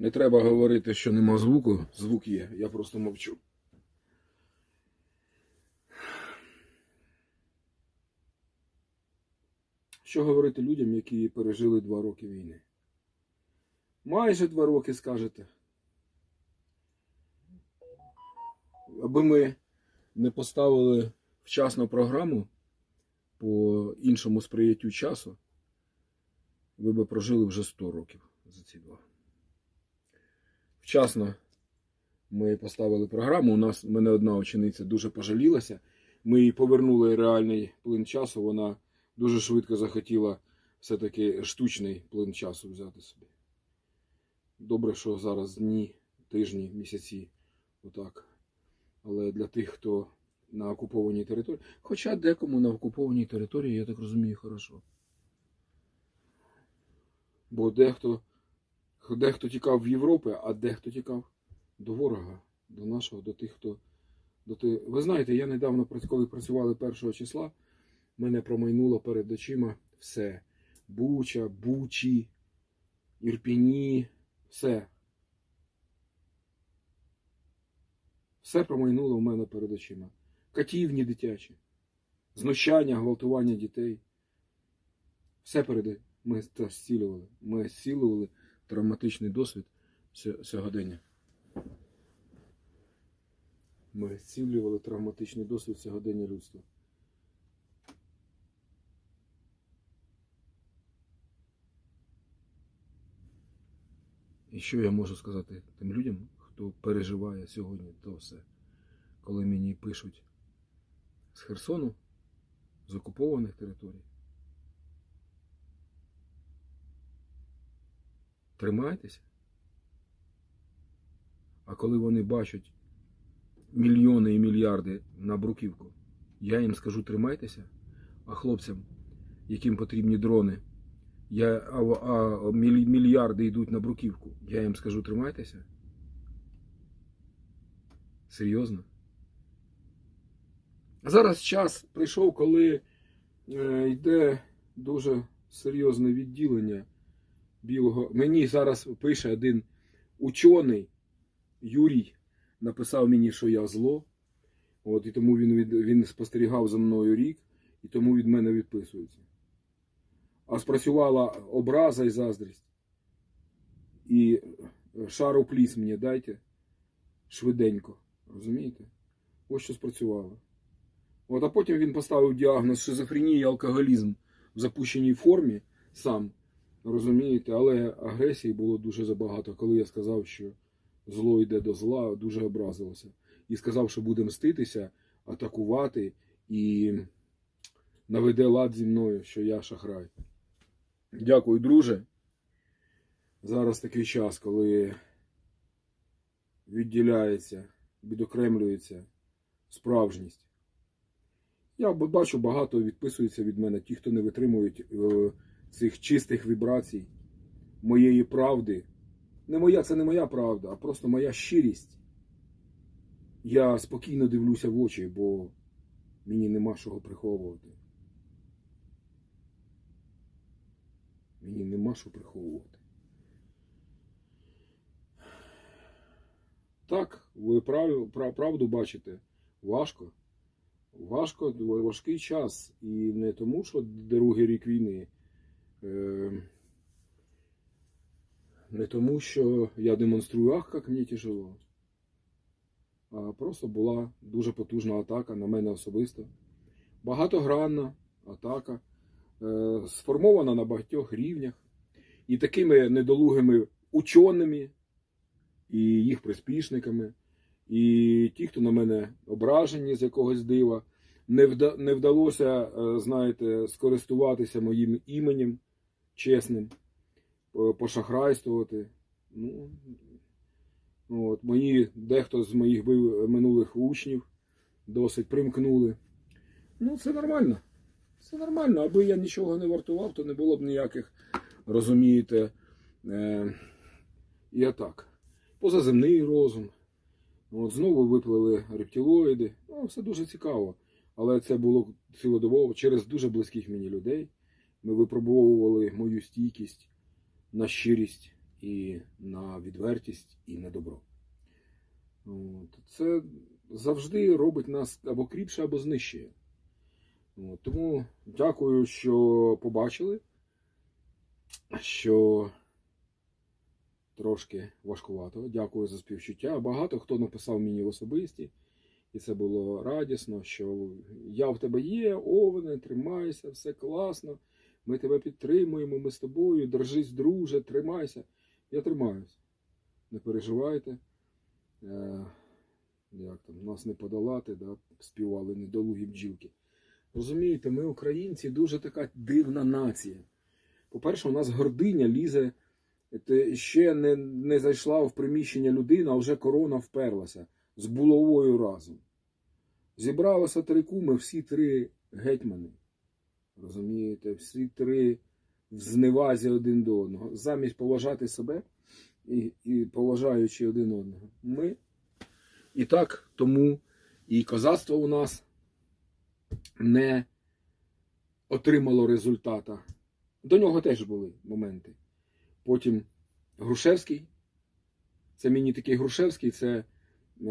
Не треба говорити, що нема звуку. Звук є, я просто мовчу. Що говорити людям, які пережили два роки війни? Майже два роки скажете. Аби ми не поставили вчасно програму по іншому сприяттю часу, ви би прожили вже 100 років за ці два. Вчасно ми поставили програму. У нас в мене одна учениця дуже пожалілася. Ми їй повернули реальний плин часу. Вона дуже швидко захотіла все-таки штучний плин часу взяти собі. Добре, що зараз дні, тижні, місяці, отак. Але для тих, хто на окупованій території, хоча декому на окупованій території, я так розумію, хорошо. Бо дехто, дехто тікав в Європу, а дехто тікав до ворога, до нашого, до тих, хто. До тих... Ви знаєте, я недавно, коли працювали першого числа, мене промайнуло перед очима все. Буча, Бучі, Ірпіні, все. Все промайнуло в мене перед очима. Катівні дитячі, знущання, гвалтування дітей. Все перед ми зцілювали. Ми зцілювали травматичний досвід сьогодення. Ми зцілювали травматичний досвід сьогодення людства. І що я можу сказати тим людям, хто переживає сьогодні то все, коли мені пишуть з Херсону, з окупованих територій. Тримайтеся. А коли вони бачать мільйони і мільярди на бруківку, я їм скажу тримайтеся, а хлопцям, яким потрібні дрони, я, а, а мільярди йдуть на бруківку, я їм скажу тримайтеся. Серйозно? Зараз час прийшов, коли е, йде дуже серйозне відділення білого. Мені зараз пише один учений Юрій, написав мені, що я зло. От, і тому він, він спостерігав за мною рік, і тому від мене відписується. А спрацювала образа і заздрість. І шару пліс мені дайте швиденько. Розумієте? Ось що спрацювало. От, а потім він поставив діагноз шизофренія і алкоголізм в запущеній формі сам. Розумієте, але агресії було дуже забагато. Коли я сказав, що зло йде до зла, дуже образилося. І сказав, що буде мститися, атакувати і наведе лад зі мною, що я шахрай. Дякую, друже. Зараз такий час, коли відділяється, відокремлюється справжність. Я бачу, багато відписується від мене ті, хто не витримують е, цих чистих вібрацій, моєї правди. Не моя, це не моя правда, а просто моя щирість. Я спокійно дивлюся в очі, бо мені нема чого приховувати. Мені нема що приховувати. Так, ви прав, прав- правду бачите. Важко. Важко, важкий час. І не тому, що другий рік війни. Е, не тому, що я демонструю, ах, як мені тяжело. А просто була дуже потужна атака на мене особисто. Багатогранна атака, сформована на багатьох рівнях. І такими недолугими ученими, і їх приспішниками, і ті, хто на мене ображені з якогось дива, не, вда, не вдалося, е, знаєте, скористуватися моїм іменем чесним, пошахрайствувати. Ну, от, мої, дехто з моїх минулих учнів досить примкнули. Ну, це нормально. Це нормально. Аби я нічого не вартував, то не було б ніяких, розумієте, е, і атак. Позаземний розум. От, знову виплили рептилоїди. Ну, все дуже цікаво. Але це було цілодобово через дуже близьких мені людей. Ми випробовували мою стійкість на щирість і на відвертість, і на добро. От. Це завжди робить нас або кріпше, або знищує. Тому дякую, що побачили, що трошки важкувато. Дякую за співчуття. Багато хто написав мені в особисті, і це було радісно, що я в тебе є, овене, тримайся, все класно. Ми тебе підтримуємо, ми з тобою, держись, друже, тримайся. Я тримаюся. Не переживайте. Е, як там, нас не подолати, да, співали недолугі бджілки. Розумієте, ми, українці, дуже така дивна нація. По-перше, у нас гординя лізе, ще не, не зайшла в приміщення людина, а вже корона вперлася з булавою разом. Зібралося три куми, всі три гетьмани. Розумієте, всі три в зневазі один до одного. Замість поважати себе і, і поважаючи один одного. Ми і так тому і козацтво у нас не отримало результата. До нього теж були моменти. Потім Грушевський. Це мені такий Грушевський, це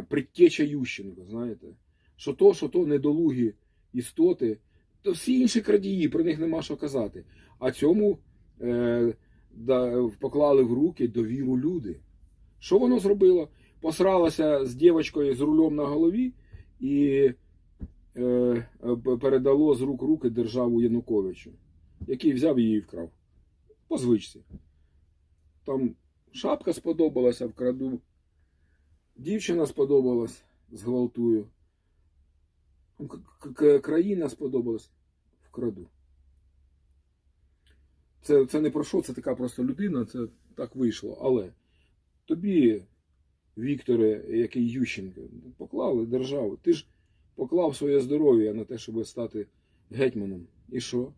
предтеча Ющенко, знаєте. Що то, що то недолугі істоти, то всі інші крадії, про них нема що казати. А цьому е, да, поклали в руки довіру люди. Що воно зробило? Посралося з дівчинкою з рулем на голові і передало з рук руки державу Януковичу, який взяв її і вкрав. По звичці. Там шапка сподобалася вкраду, дівчина сподобалась зґвалтую. Країна сподобалась вкраду. Це, це не про що, це така просто людина, це так вийшло. Але тобі, Вікторе, який Ющенко, поклали державу. Ти ж поклав своє здоров'я на те, щоб стати гетьманом. І що?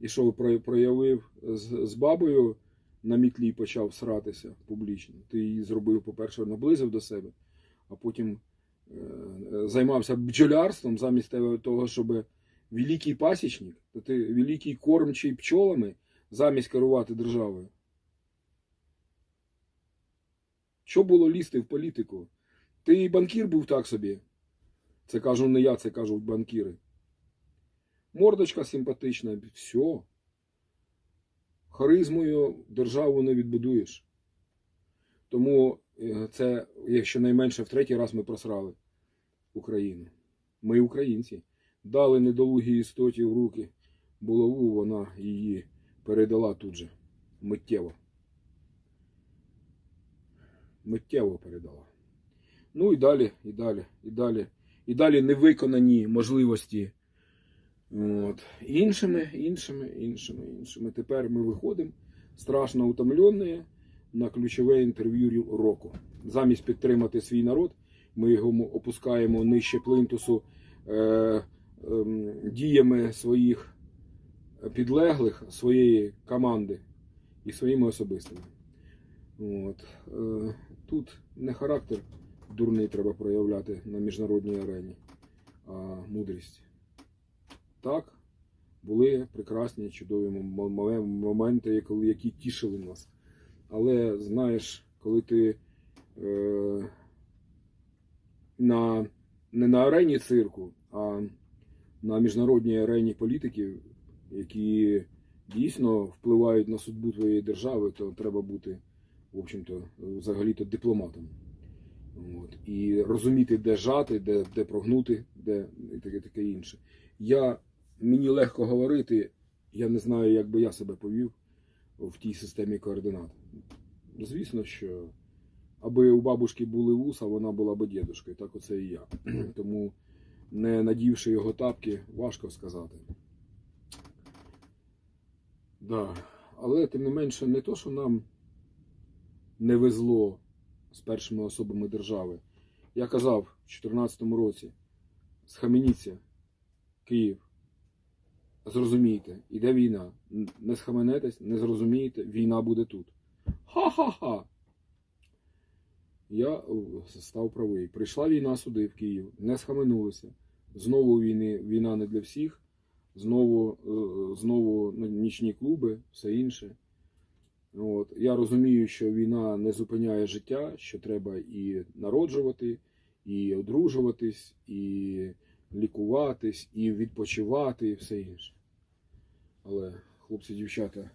І що проявив з, з бабою на мітлі почав сратися публічно. Ти її зробив, по-перше, наблизив до себе, а потім е, займався бджолярством замість того- щоб великий пасічник, то ти великий кормчий пчолами замість керувати державою. Що було лізти в політику? Ти банкір був так собі. Це кажу не я, це кажуть банкіри. Мордочка симпатична, все. Харизмою державу не відбудуєш. Тому е, це, якщо найменше в третій раз ми просрали Україну. Ми українці. Дали недолугій істоті в руки булаву, вона її передала тут же. Миттєво. Миттєво передала. Ну і далі, і далі, і далі. І далі невиконані можливості. От. Іншими, іншими, іншими, іншими. Тепер ми виходимо страшно утомлені на ключове інтерв'ю року. Замість підтримати свій народ, ми його опускаємо нижче плинтусу е, ем, діями своїх підлеглих, своєї команди і своїми особистими. От. Е, тут не характер дурний треба проявляти на міжнародній арені, а мудрість. Так, були прекрасні, чудові моменти, які тішили нас. Але знаєш, коли ти е, на, не на арені цирку, а на міжнародній арені політиків, які дійсно впливають на судьбу твоєї держави, то треба бути, в общем-то, взагалі-то дипломатом. От. І розуміти, де жати, де, де прогнути, де і таке, таке інше. Я, мені легко говорити, я не знаю, як би я себе повів в тій системі координат. Звісно, що аби у бабушки були вуса, вона була би дідушкою, так оце і я. Тому, не надівши його тапки, важко сказати. Да. Але тим не менше, не то, що нам не везло з першими особами держави. Я казав в 2014 році: схаменіться, Київ. Зрозумійте, іде війна. Не схаменетесь, не зрозумієте, війна буде тут. Ха-ха-ха. Я е, став правий. Прийшла війна сюди, в Київ, не схаменулися. Знову війни, війна не для всіх. Знову, е, знову ну, нічні клуби, все інше. От. Я розумію, що війна не зупиняє життя, що треба і народжувати, і одружуватись, і лікуватись, і відпочивати, і все інше. Але, хлопці, дівчата,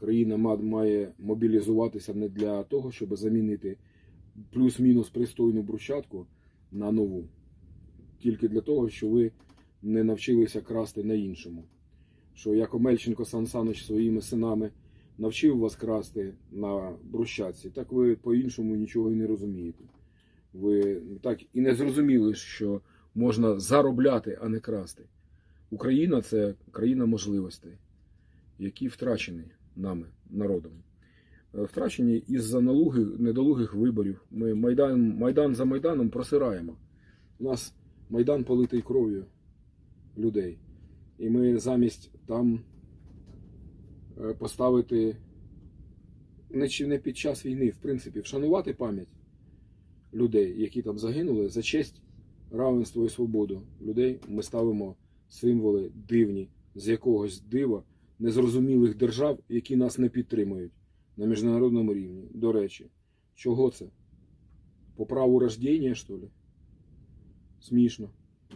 країна ма- має мобілізуватися не для того, щоб замінити плюс-мінус пристойну брусчатку на нову. Тільки для того, що ви не навчилися красти на іншому. Що як Омельченко Сан Саныч своїми синами навчив вас красти на брусчатці, так ви по-іншому нічого і не розумієте. Ви так і не зрозуміли, що можна заробляти, а не красти. Україна це країна можливостей, які втрачені нами, народом. Е, Втрачені із-за недолугих виборів. Ми майдан, майдан за майданом просираємо. У нас майдан политий кров'ю людей. І ми замість там поставити не, чи не під час війни, в принципі, вшанувати пам'ять людей, які там загинули, за честь, равенство і свободу людей ми ставимо символи дивні з якогось дива незрозумілих держав, які нас не підтримують на міжнародному рівні. До речі, чого це? По праву рождення, що ли? Смішно,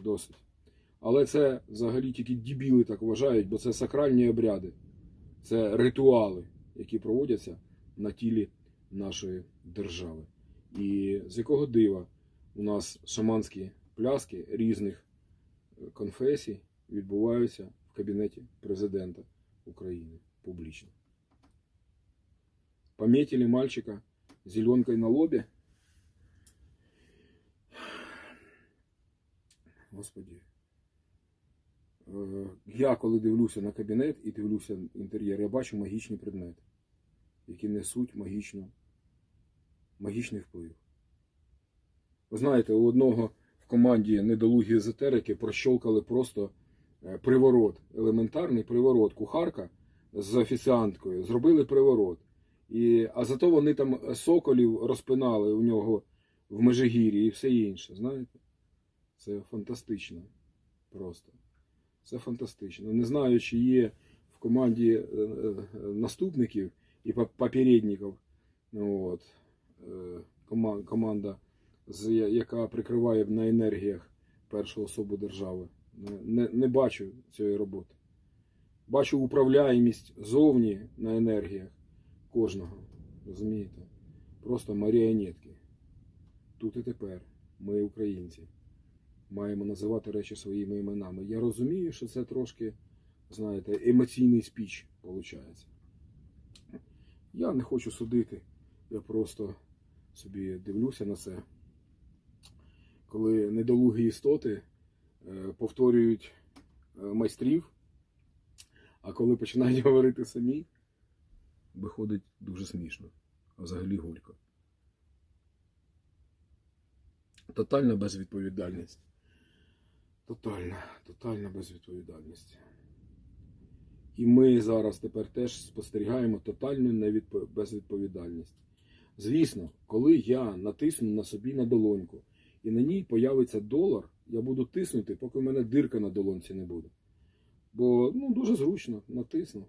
досить. Але це взагалі тільки дібіли так вважають, бо це сакральні обряди, це ритуали, які проводяться на тілі нашої держави. І з якого дива у нас шаманські пляски різних е, конфесій відбуваються в кабінеті президента України публічно. Пометили мальчика зеленкой на лобі. Господи. Е, Я коли дивлюся на кабінет і дивлюся інтер'єр, я бачу магічні предмети, які несуть магічну, магічний вплив. Ви знаєте, у одного в команді недолугі езотерики прощолкали просто е, приворот, елементарний приворот. Кухарка з офіціанткою зробили приворот. І, а зато вони там соколів розпинали у нього в Межигір'ї і все інше. Знаєте? Це фантастично. Просто. Це фантастично. Не знаю, чи є в команді е, е, наступників і поп- попередників. Ну, От, е, команда, яка прикриває на енергіях першу особу держави. Не, не бачу цієї роботи. Бачу управляємість зовні на енергіях кожного. Розумієте? Просто маріонетки. Тут і тепер. Ми, українці, маємо називати речі своїми іменами. Я розумію, що це трошки, знаєте, емоційний спіч виходить. Я не хочу судити. Я просто собі дивлюся на це. Коли недолугі істоти е, повторюють е, майстрів, а коли починають говорити самі, виходить дуже смішно, а взагалі горько. Тотальна безвідповідальність. Тотальна, тотальна безвідповідальність. І ми зараз тепер теж спостерігаємо тотальну безвідповідальність. Звісно, коли я натисну на собі на долоньку і на ній появиться долар, я буду тиснути, поки в мене дирка на долонці не буде. Бо ну, дуже зручно, натисну.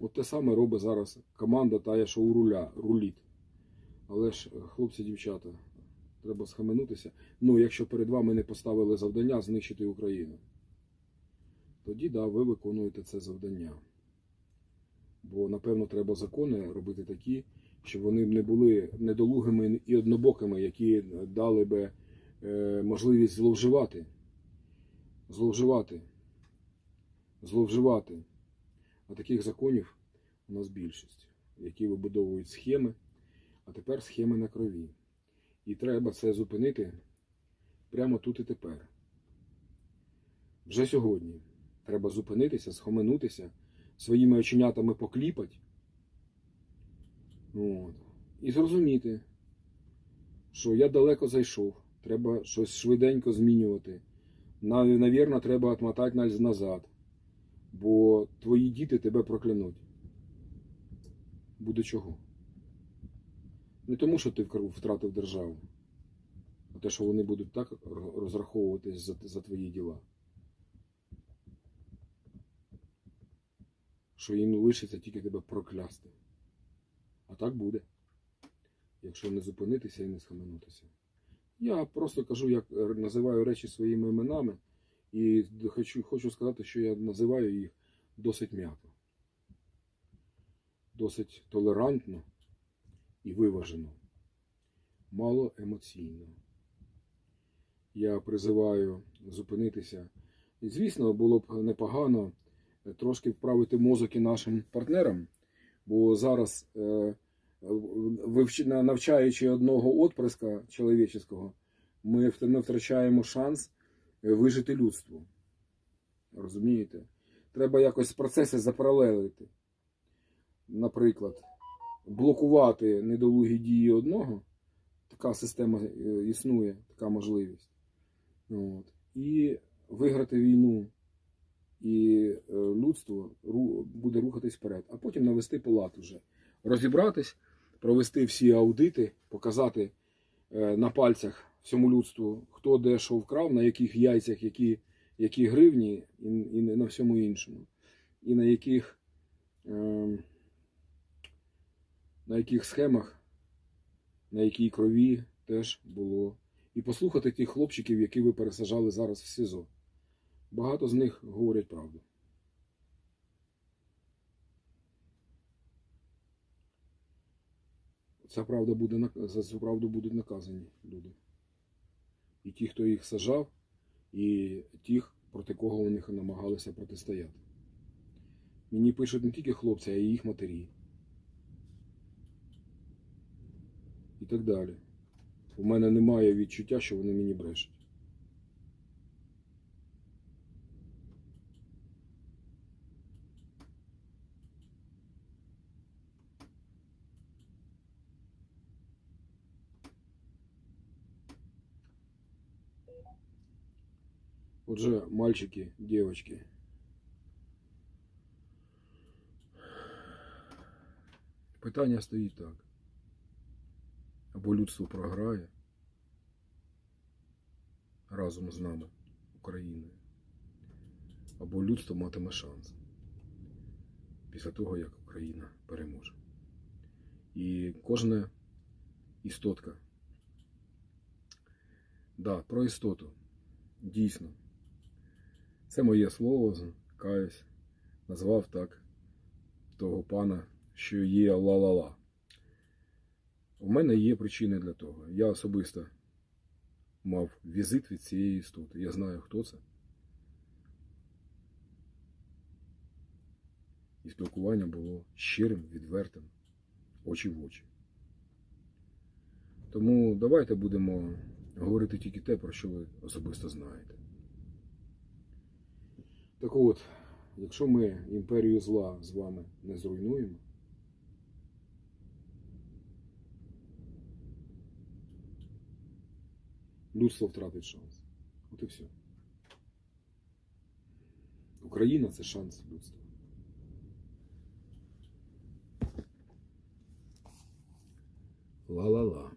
От те саме робить зараз команда та, що у руля, руліт. Але ж, е, хлопці, дівчата, треба схаменутися. Ну, якщо перед вами не поставили завдання знищити Україну, тоді да, ви виконуєте це завдання. Бо, напевно, треба закони робити такі, щоб вони б не були недолугими і однобокими, які дали би е, можливість зловживати. Зловживати. Зловживати. А таких законів у нас більшість, які вибудовують схеми, а тепер схеми на крові. І треба це зупинити прямо тут і тепер. Вже сьогодні треба зупинитися, схоменутися, своїми оченятами покліпати. От. І зрозуміти, що я далеко зайшов, треба щось швиденько змінювати. Нав- Навірно, треба отмотати нас- назад, бо твої діти тебе проклянуть. Буде чого? Не тому, що ти втратив державу, а те, що вони будуть так розраховуватись за, за твої діла. Що їм лишиться тільки тебе проклясти. А так буде. Якщо не зупинитися і не схаменутися. Я просто кажу, як е, називаю речі своїми іменами, і хочу, хочу сказати, що я називаю їх досить м'яко, досить толерантно і виважено, мало емоційно. Я призиваю зупинитися. І, звісно, було б непогано е, трошки вправити мозок і нашим партнерам, бо зараз, е, навчаючи одного отприска чоловічого, ми вт- втрачаємо шанс е, вижити людству. Розумієте? Треба якось процеси запаралелити. Наприклад, блокувати недолугі дії одного. Така система е, існує, така можливість. От. І виграти війну, і е, людство буде рухатись вперед, а потім навести палат уже. Розібратись, провести всі аудити, показати е, на пальцях всьому людству, хто де що вкрав, на яких яйцях, які, які гривні, і, і на всьому іншому. І на яких, е, на яких схемах, на якій крові теж було. І послухати тих хлопчиків, які ви пересажали зараз в СІЗО. Багато з них говорять правду. Ця правда буде, за цю правду будуть наказані люди. І ті, хто їх сажав, і тих, проти кого вони намагалися протистояти. Мені пишуть не тільки хлопці, а й їх матері. І так далі. У мене немає відчуття, що вони мені брешуть. Отже, мальчики, девочки. Питання стоїть так. Або людство програє разом з нами, Україною, або людство матиме шанс після того, як Україна переможе. І кожна істотка. Да, про істоту. Дійсно. Це моє слово, каюсь, назвав так того пана, що є ла-ла-ла. У мене є причини для того. Я особисто мав візит від цієї істоти. Я знаю, хто це. І спілкування було щирим, відвертим, очі в очі. Тому давайте будемо говорити тільки те, про що ви особисто знаєте. Так от, якщо ми імперію зла з вами не зруйнуємо, людство втратить шанс. От і все. Україна це шанс людства. Ла-ла-ла.